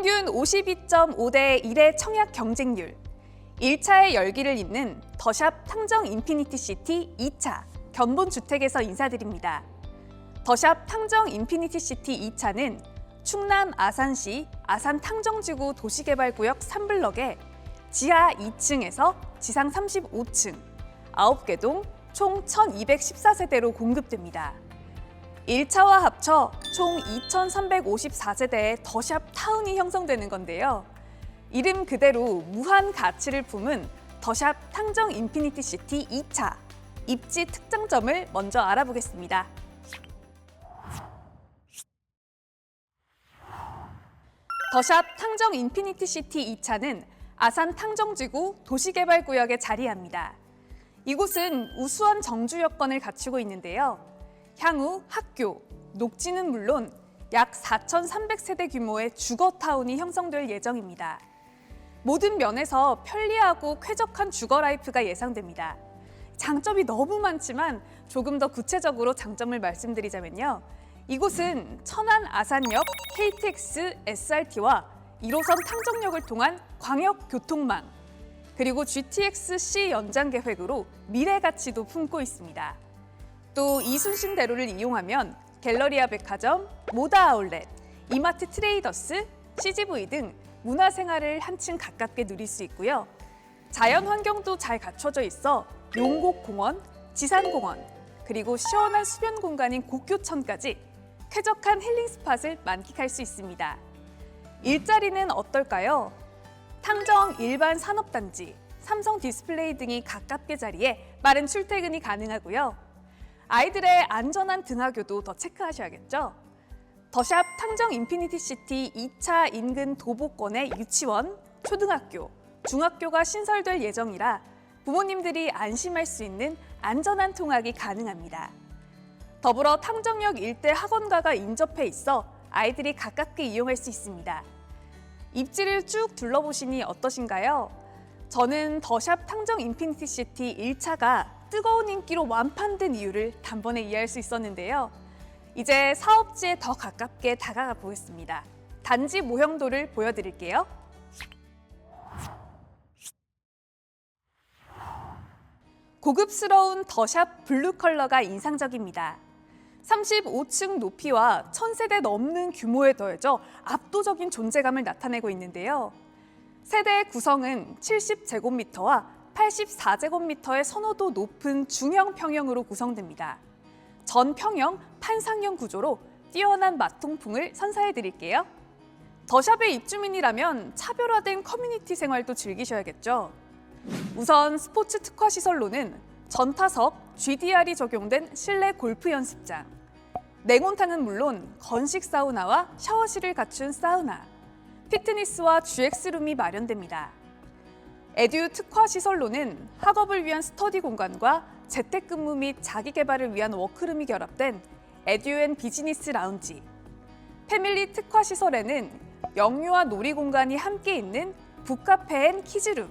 평균 52.5대 1의 청약 경쟁률, 1차의 열기를 잇는 더샵 탕정 인피니티 시티 2차 견본 주택에서 인사드립니다. 더샵 탕정 인피니티 시티 2차는 충남 아산시 아산 탕정지구 도시개발구역 3블럭에 지하 2층에서 지상 35층, 9개 동 총 1,214세대로 공급됩니다. 1차와 합쳐 총 2,354세대의 더샵 타운이 형성되는 건데요. 이름 그대로 무한 가치를 품은 더샵 탕정 인피니티 시티 2차 입지 특장점을 먼저 알아보겠습니다. 더샵 탕정 인피니티 시티 2차는 아산 탕정지구 도시개발구역에 자리합니다. 이곳은 우수한 정주 여건을 갖추고 있는데요. 향후 학교, 녹지는 물론 약 4,300세대 규모의 주거타운이 형성될 예정입니다. 모든 면에서 편리하고 쾌적한 주거 라이프가 예상됩니다. 장점이 너무 많지만 조금 더 구체적으로 장점을 말씀드리자면요. 이곳은 천안 아산역 KTX SRT와 1호선 탕정역을 통한 광역 교통망, 그리고 GTX-C 연장 계획으로 미래 가치도 품고 있습니다. 또 이순신 대로를 이용하면 갤러리아 백화점, 모다 아울렛, 이마트 트레이더스, CGV 등 문화생활을 한층 가깝게 누릴 수 있고요. 자연 환경도 잘 갖춰져 있어 용곡공원, 지산공원, 그리고 시원한 수변 공간인 곡교천까지 쾌적한 힐링 스팟을 만끽할 수 있습니다. 일자리는 어떨까요? 탕정 일반 산업단지, 삼성 디스플레이 등이 가깝게 자리해 빠른 출퇴근이 가능하고요. 아이들의 안전한 등하교도 더 체크하셔야겠죠. 더샵 탕정 인피니티 시티 2차 인근 도보권의 유치원, 초등학교, 중학교가 신설될 예정이라 부모님들이 안심할 수 있는 안전한 통학이 가능합니다. 더불어 탕정역 일대 학원가가 인접해 있어 아이들이 가깝게 이용할 수 있습니다. 입지를 쭉 둘러보시니 어떠신가요? 저는 더샵 탕정 인피니티 시티 1차가 뜨거운 인기로 완판된 이유를 단번에 이해할 수 있었는데요. 이제 사업지에 더 가깝게 다가가 보겠습니다. 단지 모형도를 보여드릴게요. 고급스러운 더샵 블루 컬러가 인상적입니다. 35층 높이와 1000세대 넘는 규모에 더해져 압도적인 존재감을 나타내고 있는데요. 세대 구성은 70제곱미터와 84제곱미터의 선호도 높은 중형 평형으로 구성됩니다. 전 평형 판상형 구조로 뛰어난 맛통풍을 선사해 드릴게요. 더샵의 입주민이라면 차별화된 커뮤니티 생활도 즐기셔야겠죠. 우선 스포츠 특화 시설로는 전타석 GDR이 적용된 실내 골프 연습장, 냉온탕은 물론 건식 사우나와 샤워실을 갖춘 사우나, 피트니스와 GX룸이 마련됩니다. 에듀 특화 시설로는 학업을 위한 스터디 공간과 재택근무 및 자기 개발을 위한 워크룸이 결합된 에듀앤 비즈니스 라운지, 패밀리 특화 시설에는 영유아 놀이 공간이 함께 있는 북카페 앤 키즈룸,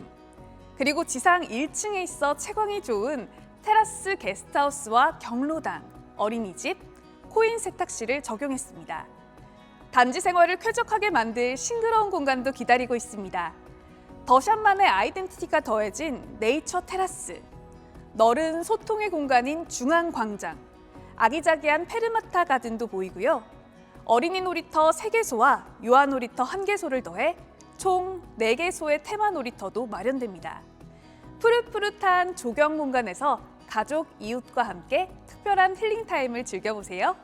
그리고 지상 1층에 있어 채광이 좋은 테라스 게스트하우스와 경로당, 어린이집, 코인 세탁실을 적용했습니다. 단지 생활을 쾌적하게 만들 싱그러운 공간도 기다리고 있습니다. 더샵만의 아이덴티티가 더해진 네이처 테라스, 넓은 소통의 공간인 중앙 광장, 아기자기한 페르마타 가든도 보이고요. 어린이 놀이터 3개소와 유아 놀이터 1개소를 더해 총 4개소의 테마 놀이터도 마련됩니다. 푸릇푸릇한 조경 공간에서 가족, 이웃과 함께 특별한 힐링 타임을 즐겨보세요.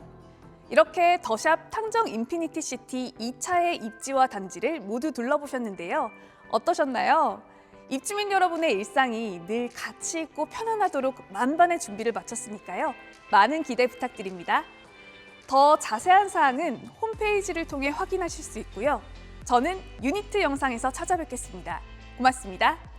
이렇게 더샵 탕정 인피니티 시티 2차의 입지와 단지를 모두 둘러보셨는데요. 어떠셨나요? 입주민 여러분의 일상이 늘 가치 있고 편안하도록 만반의 준비를 마쳤으니까요. 많은 기대 부탁드립니다. 더 자세한 사항은 홈페이지를 통해 확인하실 수 있고요. 저는 유니트 영상에서 찾아뵙겠습니다. 고맙습니다.